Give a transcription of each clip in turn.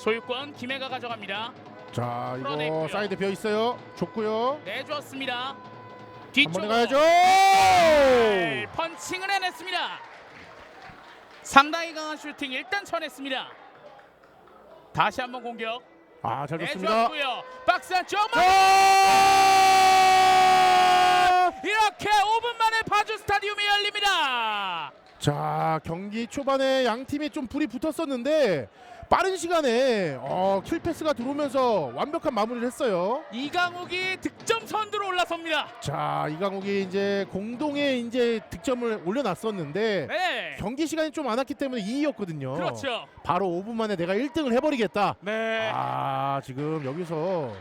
소유권 김해가 가져갑니다. 자 이거 풀어냈고요. 사이드 비어 있어요. 좋고요. 내주었습니다. 한 번에 뒤쪽으로 가야죠. 네, 펀칭을 해냈습니다. 상당히 강한 슈팅 일단 쳐냈습니다. 다시 한번 공격 아잘 좋습니다. 내주었고요. 박스 안쪽 자! 이렇게 5분 만에 파주 스타디움이 열립니다. 자 경기 초반에 양 팀이 좀 불이 붙었었는데 빠른 시간에 어, 킬 패스가 들어오면서 완벽한 마무리를 했어요. 이강욱이 득점 선두로 올라섭니다. 자 이강욱이 이제 공동에 이제 득점을 올려놨었는데 네, 경기 시간이 좀 많았기 때문에 2위였거든요. 그렇죠. 바로 5분 만에 내가 1등을 해버리겠다. 네, 아 지금 여기서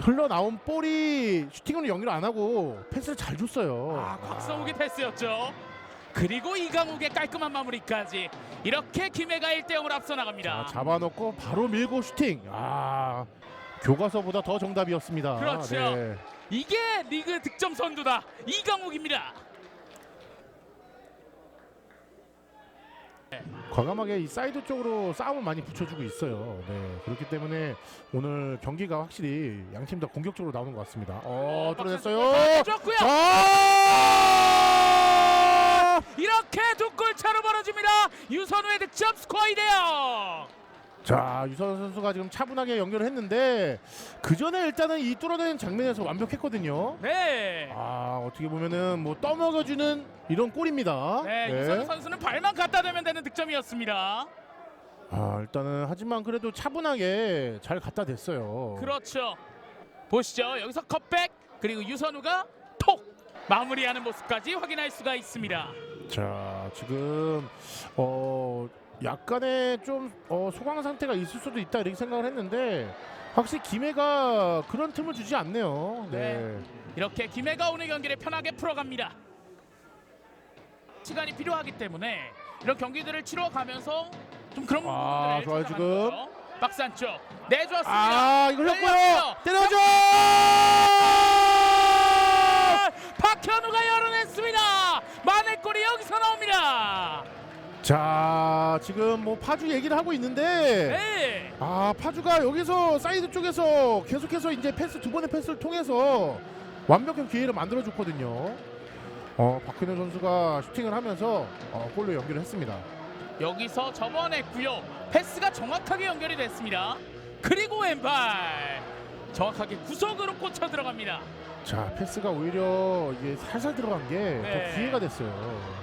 흘러나온 볼이 슈팅으로 연결 안 하고 패스를 잘 줬어요. 아, 곽성욱의 패스였죠. 그리고 이강욱의 깔끔한 마무리까지 이렇게 김해가 1대 0으로 앞서 나갑니다. 자, 잡아놓고 바로 밀고 슈팅. 아 교과서보다 더 정답이었습니다. 그렇죠. 네. 이게 리그 득점 선두다. 이강욱입니다. 과감하게 이 사이드 쪽으로 싸움을 많이 붙여주고 있어요. 네. 그렇기 때문에 오늘 경기가 확실히 양팀 다 공격적으로 나오는 것 같습니다. 어, 뚫어냈어요. 좋고요. 자! 이렇게 두 골 차로 벌어집니다. 유선우의 득점 스코어 2대 0. 자, 유선 선수가 지금 차분하게 연결을 했는데 그 전에 일단은 이 뚫어낸 장면에서 완벽했거든요. 네. 아, 어떻게 보면은 뭐 떠먹여주는 이런 골입니다. 네, 유선우 선수는 발만 갖다 대면 되는 득점이었습니다. 아, 일단은 하지만 그래도 차분하게 잘 갖다 댔어요. 그렇죠. 보시죠. 여기서 컵백 그리고 유선우가 톡 마무리하는 모습까지 확인할 수가 있습니다. 자 지금 어 약간의 좀 어, 소강 상태가 있을 수도 있다 이렇게 생각을 했는데 확실히 김해가 그런 틈을 주지 않네요. 네. 이렇게 김해가 오늘 경기를 편하게 풀어갑니다. 시간이 필요하기 때문에 이런 경기들을 치러가면서 좀 그런 아, 부분들을 좋아요, 찾아가는 지금. 거죠. 박스 안쪽 내주었습니다. 아 이거 열렸어요. 흘렸고요. 때려줘. 박현우가 열어냈습니다. 만회골이 여기서 나옵니다. 자 지금 뭐 파주 얘기를 하고 있는데 네. 아 파주가 여기서 사이드 쪽에서 계속해서 이제 패스 두 번의 패스를 통해서 완벽한 기회를 만들어 줬거든요. 어 박현우 선수가 슈팅을 하면서 어, 골로 연결을 했습니다. 여기서 접어냈고요. 패스가 정확하게 연결이 됐습니다. 그리고 왼발 정확하게 구석으로 꽂혀 들어갑니다. 자 패스가 오히려 이게 살살 들어간 게더 네. 기회가 됐어요.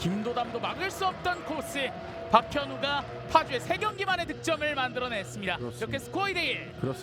김도담도 막을 수 없던 코스 박현우가 파주의 세 경기 만에 득점을 만들어냈습니다. 그렇습니다. 이렇게 스코어 2대1 그렇습니다.